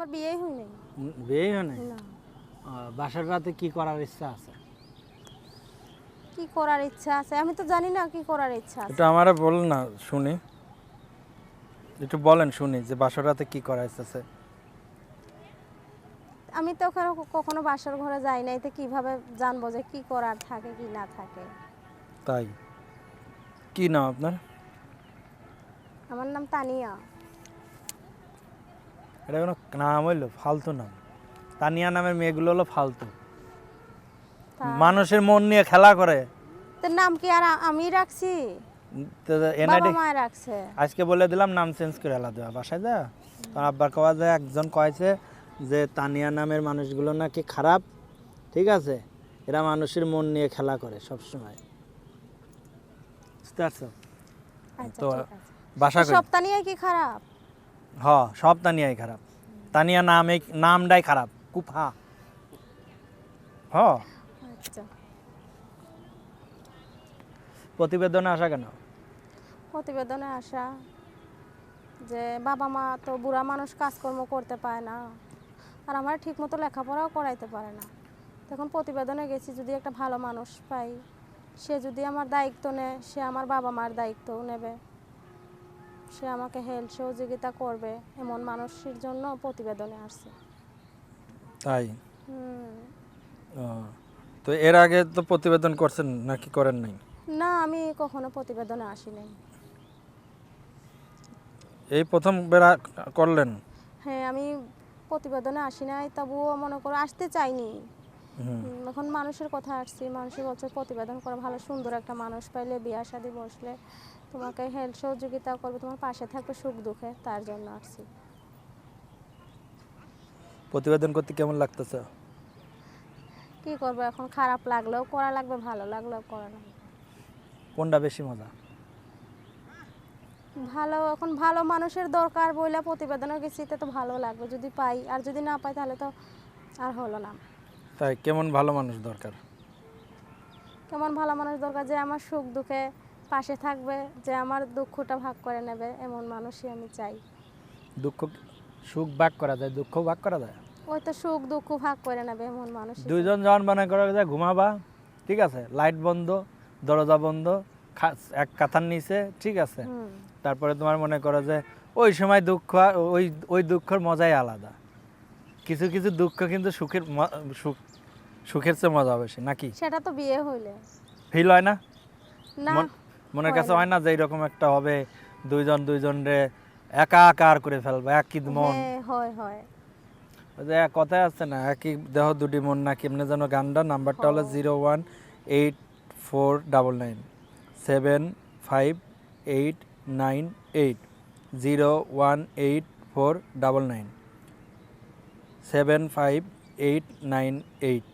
আমার বিয়েই বিয়েই হয় নাই বাসার রাতে কি করার ইচ্ছা আছে? কি করার ইচ্ছা আছে? আমি তো জানি না কি করার ইচ্ছা আছে। একটু আমারে বলেন না শুনি। একটু বলেন শুনি যে বাসর রাতে কি করা আছে? আমি তো ওখানে কখনো বাসার ঘরে যাই নাই তো কীভাবে জানব যে কি করার থাকে কি না থাকে? তাই। কি নাম আপনার? আমার নাম তানিয়া। এটা কোনো নাম হইল ফালতু নাম। তানিয়া নামের মেয়েগুলো হলো ফালতু। মানুষের মন নিয়ে খেলা করে। তো নাম কি আর আমি রাখছি? তো এনআইডি রাখছে। আজকে বলে দিলাম নাম চেঞ্জ করে আলাদা দেওয়া বাসায় যা। তোর আব্বার কওয়া যায় একজন কয়েছে যে তানিয়া নামের মানুষগুলো নাকি খারাপ ঠিক আছে? এরা মানুষের মন নিয়ে খেলা করে সব সময় বুঝতে পারছ? আচ্ছা তো বাসা সব তানিয়া কি খারাপ? হ সব তানিয়াই খারাপ। তানিয়া নাম এই নামটাই খারাপ। কুফা হ। আচ্ছা। প্রতিবেদনে আসা কেন? প্রতিবেদনে আসা যে বাবা মা তো বুড়া মানুষ কাজকর্ম করতে পায় না। আর আমার ঠিকমতো লেখাপড়াও করাইতে পারে না। তখন প্রতিবেদনে গেছি যদি একটা ভালো মানুষ পাই সে যদি আমার দায়িত্ব নেয় সে আমার বাবা মার দায়িত্বও নেবে। সে আমাকে হেল্প সহযোগিতা করবে এমন মানুষের জন্য প্রতিবেদনে আসছে। তাই? তো এর আগে তো প্রতিবেদন করছেন নাকি করেন নাই? না আমি কখনো প্রতিবেদনে আসি নাই এই প্রথম বেড়া করলেন? হ্যাঁ আমি প্রতিবেদনে আসি নাই তবুও মনে করো আসতে চাইনি। এখন মানুষের কথা আসছি মানুষের বলছে প্রতিবেদন করা ভালো সুন্দর একটা মানুষ পাইলে বিয়া শাদি বসলে তোমাকে হেল্প সহযোগিতা করবে তোমার পাশে থাকবে সুখ দুঃখে তার জন্য আসছি। প্রতিবেদন করতে কেমন লাগতেছে? কি করব এখন খারাপ লাগলেও করা লাগবে ভালো লাগলেও করা লাগবে। কোনটা বেশি মজা? ভালো এখন ভালো মানুষের দরকার বইলে প্রতিবেদনে গেছি তো ভালো লাগবে যদি পাই আর যদি না পাই তাহলে তো আর হলো না। তাই কেমন ভালো মানুষ দরকার? কেমন ভালো মানুষ দরকার যে আমার সুখ দুঃখে পাশে থাকবে যে আমার দুঃখটা ভাগ করে নেবে এমন মানুষই আমি চাই। দুঃখ সুখ ভাগ করা যায় দুঃখ ভাগ করা যায়? ওই তো সুখ দুঃখ ভাগ করে নেবে এমন মানুষ দুইজন যখন মনে করা যায় ঘুমাবা ঠিক আছে লাইট বন্ধ দরজা বন্ধ এক কাঁথার নিচে ঠিক আছে। তারপরে তোমার মনে করো যে ওই সময় দুঃখ ওই ওই দুঃখের মজাই আলাদা। কিছু কিছু দুঃখ কিন্তু সুখের সুখ সুখের চেয়ে মজা বেশি নাকি? সেটা তো বিয়ে হইলে। ফিল হয় না? না। মনের কাছে হয় না। যে এরকম একটা হবে দুইজন দুইজনরে একাকার করে ফেলবে একই মন। হ্যাঁ হয়। হয় ওই যে কথায় আছে না একই দেহ দুটি মন না কেমনে যেন গানটা নাম্বারটা হলো। Zero one eight four double nine seven five eight nine eight zero one eight four double nine seven five eight nine eight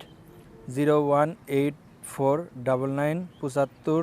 zero one eight four double nine পঁচাত্তর